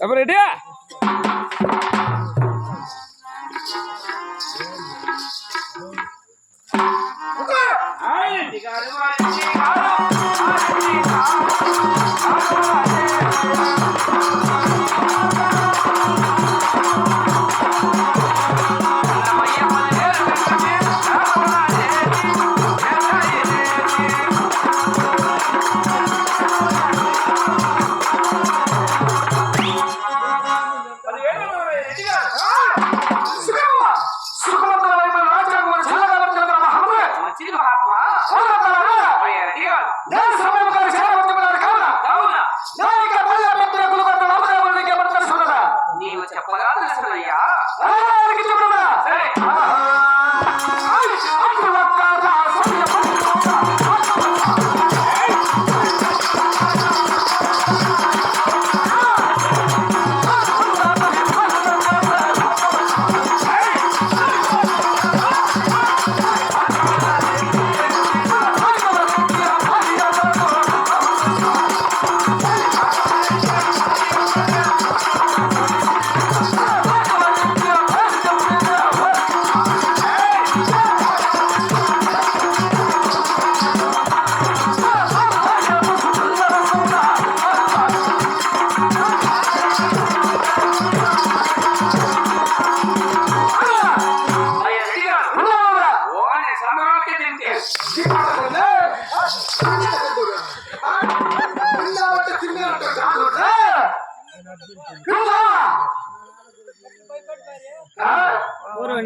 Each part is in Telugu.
రెడీ? మంచిది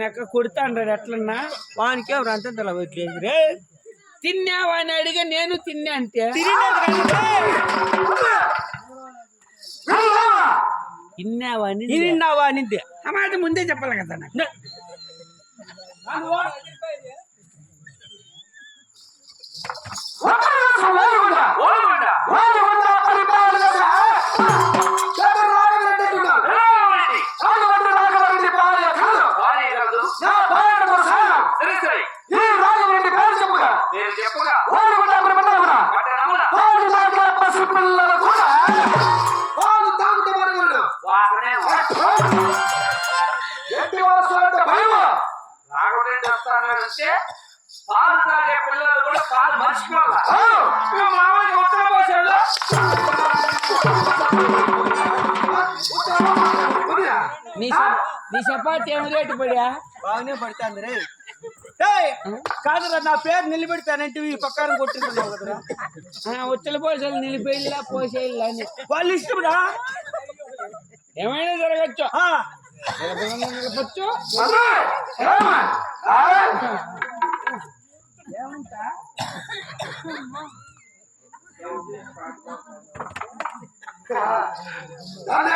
నెక్క కొడుతాండ్రాడు ఎట్లన్నా? వానికి ఎవరు అంత తల పెట్టలేదు రే. తిన్నావా అని అడిగా నేను తిన్నా అంటే. తిన్నావా అని తిన్నావా అనింది ఆ మాట ముందే చెప్పాలి కదా నాకు. నీ చపాతి ఏమి రేటు పడా బాగానే పడుతుంది రే. ఏయ్, కాదురా నా పేరు నిలబెడతానంటే ఈ పక్కన కొట్టింటున్నావు కదరా. ఉత్తల పోసాలు నిలిపేళ్ళ పోసేళ్ళ అని. వాళ్ళు ఇష్టంరా ఏమైనా జరగచ్చు? నిలపచ్చు పట్టణమున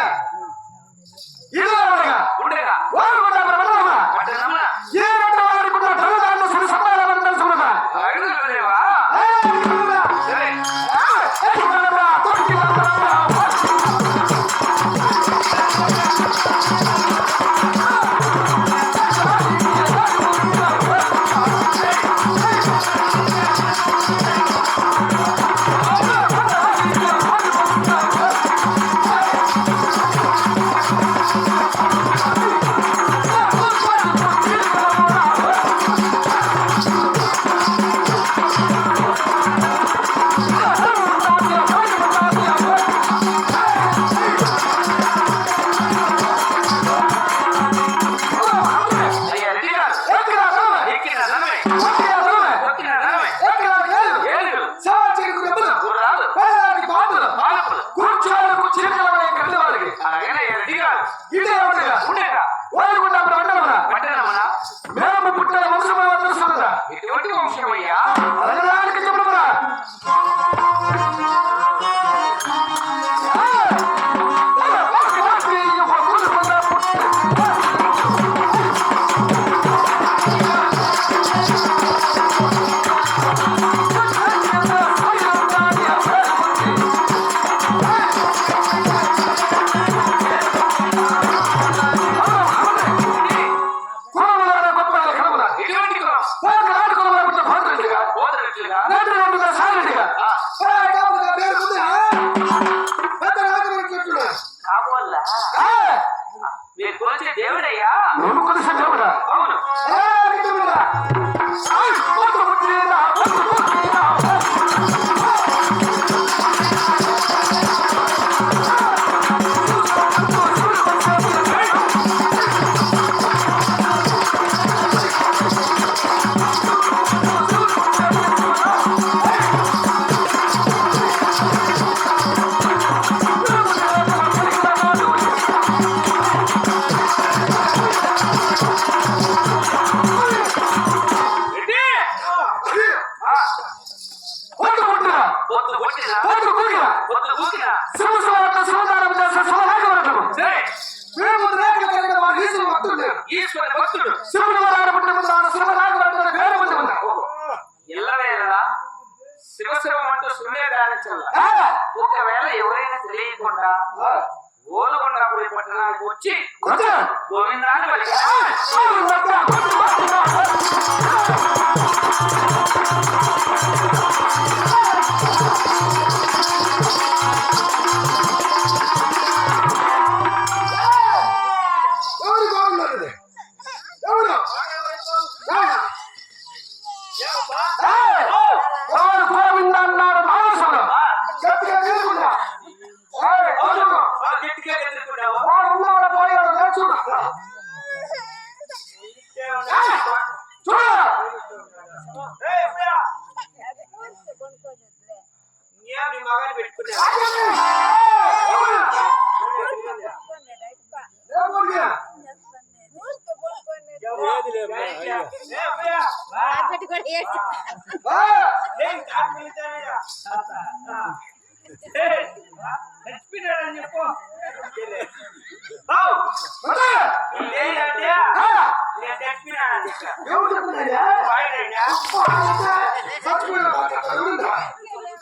అడుగులేవా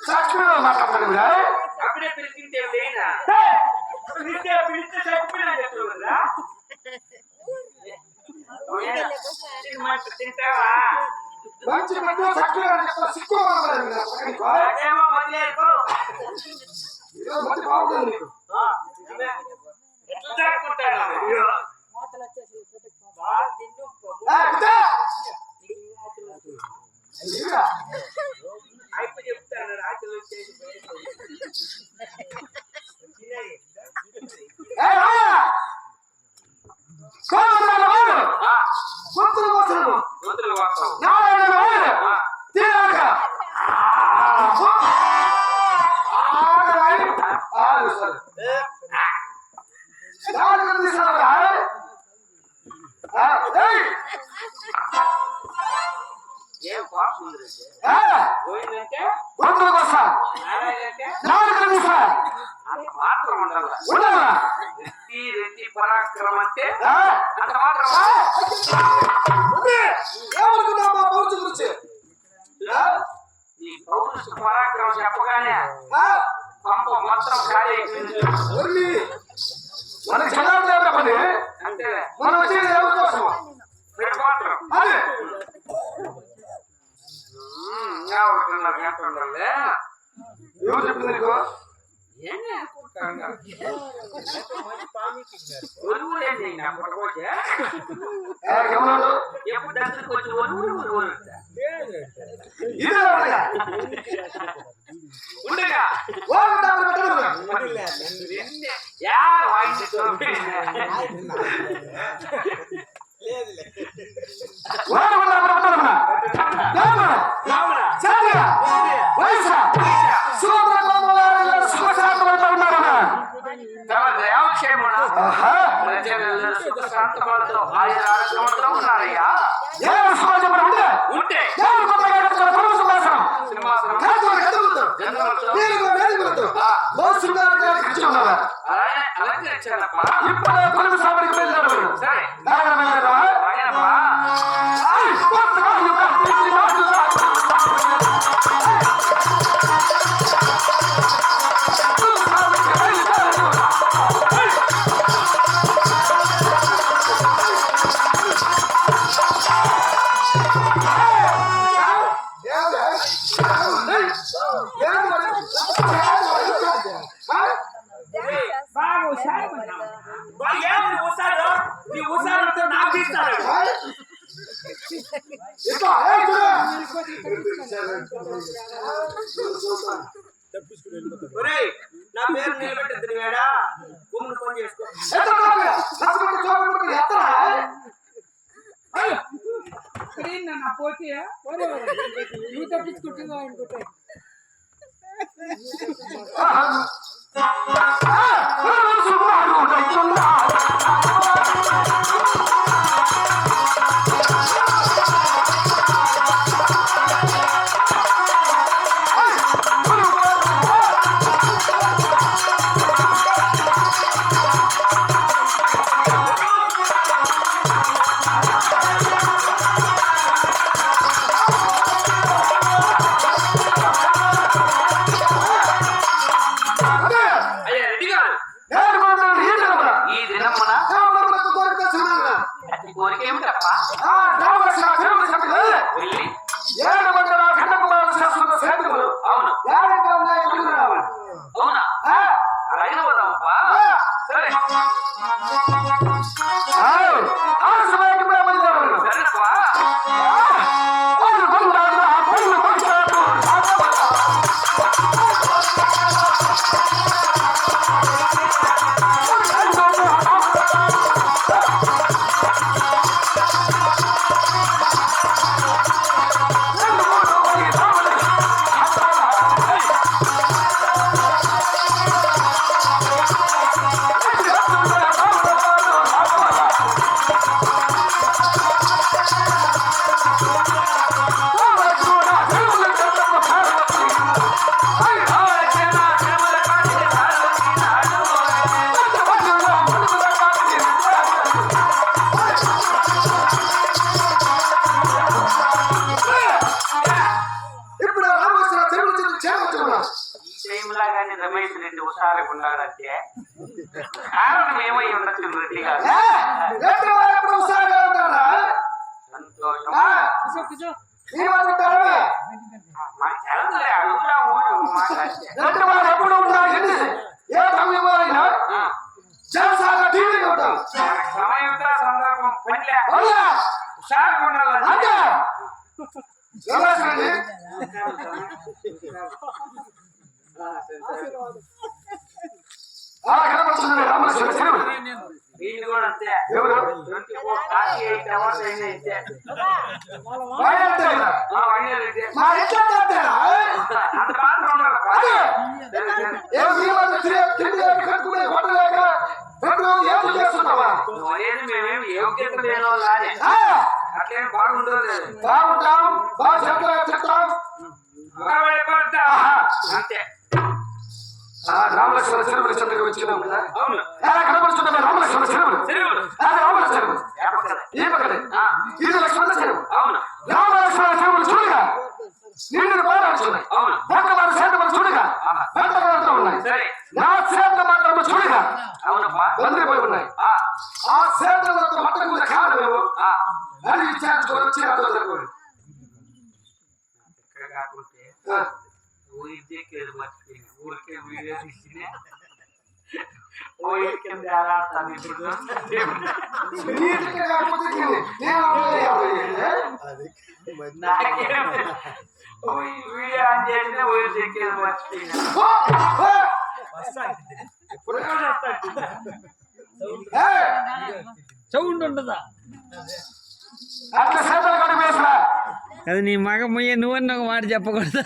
చచ్చిపోయిన మాట్లాడతాను కూడా అప్పుడే తింటావా మంచి మధ్య చచ్చిపోయిన ఎట్లా దాక్కుంటాడు ఏం పాపం పోయిందంటే గొంతులు కోసం నాలుగు నిమిషం అంత మాత్రం ఉండాల ఉండాల రెడ్డి రెడ్డి పరాక్రమం అంటే అంత మాత్రమా ఏమనుకున్నావు మా పౌరుషు గురించి నీ పౌరుష పరాక్రమం చెప్పగానే పంప మాత్రం ఖాళీ అయిపోయింది. మనకి చదవడం దేవుడు మనం వచ్చేది దేవుడి కోసం? అదే! ఒకటిన్నర గంట ఉండాలి? ఎప్పుడు దగ్గరికి వచ్చి ఉండాలయ్యా ఎవరు సమాజం ఉంటే. ఉంటే. ఎవరు కొత్తగా కట్టుకున్న కుటుంబ సింహాసనం సింహాసనం ఇప్పుడు కుటుంబ సామరికి నాగరమైన పేరు నిలబెట్టి ఎదిరివాడా భూమిని ఫోన్ చేసుకో. నా పోటీయా నువ్వు తప్పించుకుంటుందా అనుకుంటా? మాట్లాడితే ఎక్కడ వారు ఎప్పుడు ఉంటారు ఏ సమయంలో అయినా ఆ, జనసాగ టీవీగా ఉంటాం మనకి సమయం సందర్భం పనిలే అవునా హుషారుగా ఉండాలి అంతే నమస్కారం ఆ కనపడుతుంది రామకృష్ణ తిరుమల వీళ్ళు కూడా అంతే ఎవరు twenty four forty eight hours అయినా. మా ఇంట్లో? అంత అట్లేం బాగుండదు బాగుంటాం బాగా చెప్తా చెప్తాం అంతే రామలక్ష్మణ తిరుమల చెంతకు వచ్చినాం కదా? కనపడుతున్న రామలక్ష్మణ చెరువులు రామలక్ష్మణ చెరువు. ఈ పక్కనే ఇది లక్ష్మణ చెరువు రామలక్ష్మణ చెరువులు చూడగా. పక్కవారి చేతలు చూడగా. పెద్దగా ఉన్నాయి. నా చేత మాత్రము చూడగా. బందిపోయి ఉన్నాయి. ఆ, చేతులతో మట్టకు కారణమేమో ఆ. అది విచారించుకొని వచ్చి porque vive sin cine. Hoy es que me da también, perdón. না ওই ভিডিও আনতে ওই দেখে বাঁচবি না சவுண்ட் ஒன்றுதான் అది నీ మగ మొయ్య నువ్వన్న ఒక మాట చెప్పకూడదా.